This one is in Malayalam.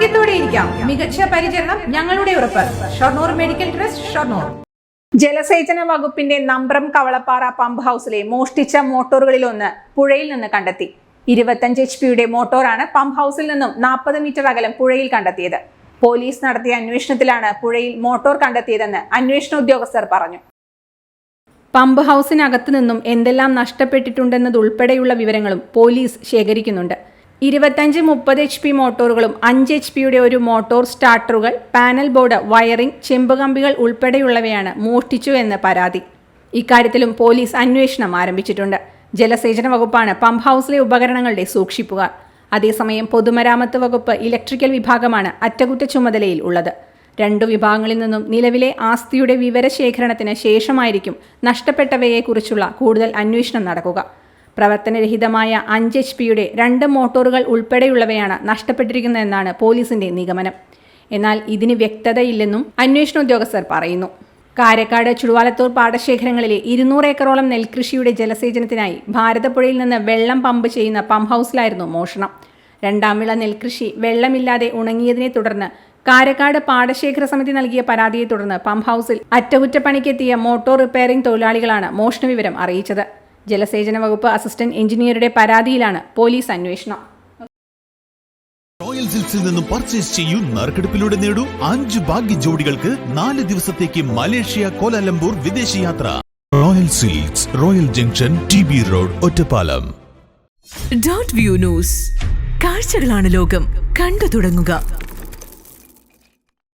ആരോഗ്യത്തോടെ ഇരിക്കാം. മികച്ച പരിചരണം ഞങ്ങളുടെ ഉറപ്പ്. Shoranur medical trust Shoranur. ജലസേചന വകുപ്പിന്റെ നമ്പ്രം കവളപ്പാറ പമ്പ് ഹൗസിലെ മോഷ്ടിച്ച മോട്ടോറുകളിൽ ഒന്ന് പുഴയിൽ നിന്ന് കണ്ടെത്തി. ഇരുപത്തഞ്ച് എച്ച് പിയുടെ മോട്ടോറാണ് പമ്പ് ഹൗസിൽ നിന്നും നാൽപ്പത് മീറ്റർ അകലം പുഴയിൽ കണ്ടെത്തിയത്. പോലീസ് നടത്തിയ അന്വേഷണത്തിലാണ് പുഴയിൽ മോട്ടോർ കണ്ടെത്തിയതെന്ന് അന്വേഷണ ഉദ്യോഗസ്ഥർ പറഞ്ഞു. പമ്പ് ഹൗസിനകത്തു നിന്നും എന്തെല്ലാം നഷ്ടപ്പെട്ടിട്ടുണ്ടെന്നതുൾപ്പെടെയുള്ള വിവരങ്ങളും പോലീസ് ശേഖരിക്കുന്നുണ്ട്. ഇരുപത്തഞ്ച് മുപ്പത് എച്ച് പി മോട്ടോറുകളും അഞ്ച് എച്ച് പിയുടെ ഒരു മോട്ടോർ സ്റ്റാർട്ടറുകൾ പാനൽ ബോർഡ് വയറിംഗ് ചെമ്പുകമ്പികൾ ഉൾപ്പെടെയുള്ളവയാണ് മോഷ്ടിച്ചു എന്ന് പരാതി. ഇക്കാര്യത്തിലും പോലീസ് അന്വേഷണം ആരംഭിച്ചിട്ടുണ്ട്. ജലസേചന വകുപ്പാണ് പമ്പ് ഹൗസിലെ ഉപകരണങ്ങളുടെ സൂക്ഷിപ്പുകാർ. അതേസമയം പൊതുമരാമത്ത് വകുപ്പ് ഇലക്ട്രിക്കൽ വിഭാഗമാണ് അറ്റകുറ്റ ചുമതലയിൽ ഉള്ളത്. രണ്ടു വിഭാഗങ്ങളിൽ നിന്നും നിലവിലെ ആസ്തിയുടെ വിവരശേഖരണത്തിന് ശേഷമായിരിക്കും നഷ്ടപ്പെട്ടവയെക്കുറിച്ചുള്ള കൂടുതൽ അന്വേഷണം നടക്കുക. പ്രവർത്തനരഹിതമായ അഞ്ച് എച്ച് പിയുടെ രണ്ട് മോട്ടോറുകൾ ഉൾപ്പെടെയുള്ളവയാണ് നഷ്ടപ്പെട്ടിരിക്കുന്നതെന്നാണ് പോലീസിന്റെ നിഗമനം. എന്നാൽ ഇതിന് വ്യക്തതയില്ലെന്നും അന്വേഷണ ഉദ്യോഗസ്ഥർ പറയുന്നു. കാരക്കാട് ചുടുവാലത്തൂർ പാടശേഖരങ്ങളിലെ ഇരുന്നൂറ് ഏക്കറോളം നെൽകൃഷിയുടെ ജലസേചനത്തിനായി ഭാരതപ്പുഴയിൽ നിന്ന് വെള്ളം പമ്പ് ചെയ്യുന്ന പമ്പ് ഹൗസിലായിരുന്നു മോഷണം. രണ്ടാം വിള നെൽകൃഷി വെള്ളമില്ലാതെ ഉണങ്ങിയതിനെ തുടർന്ന് കാരക്കാട് പാടശേഖര സമിതി നൽകിയ പരാതിയെ തുടർന്ന് പമ്പ് ഹൗസിൽ അറ്റകുറ്റപ്പണിക്കെത്തിയ മോട്ടോർ റിപ്പയറിംഗ് തൊഴിലാളികളാണ് മോഷണ വിവരം അറിയിച്ചത്. ജലസേചന വകുപ്പ് അസിസ്റ്റന്റ് എഞ്ചിനീയറുടെ പരാതിയിലാണ് പോലീസ് അന്വേഷണം. റോയൽ സിൽക്സിൽ നിന്നും പർച്ചേസ് ചെയ്യൂ നറുക്കെടുപ്പിലൂടെ നേടൂ അഞ്ച് ഭാഗ്യ ജോഡികൾക്ക് നാല് ദിവസത്തേക്ക് മലേഷ്യ കോലാലംപൂർ വിദേശയാത്ര Royal Silks Royal Junction T B road Ottapalam. Dot view news. കാഴ്ചകളാണ് ലോകം. കണ്ടു തുടങ്ങുക.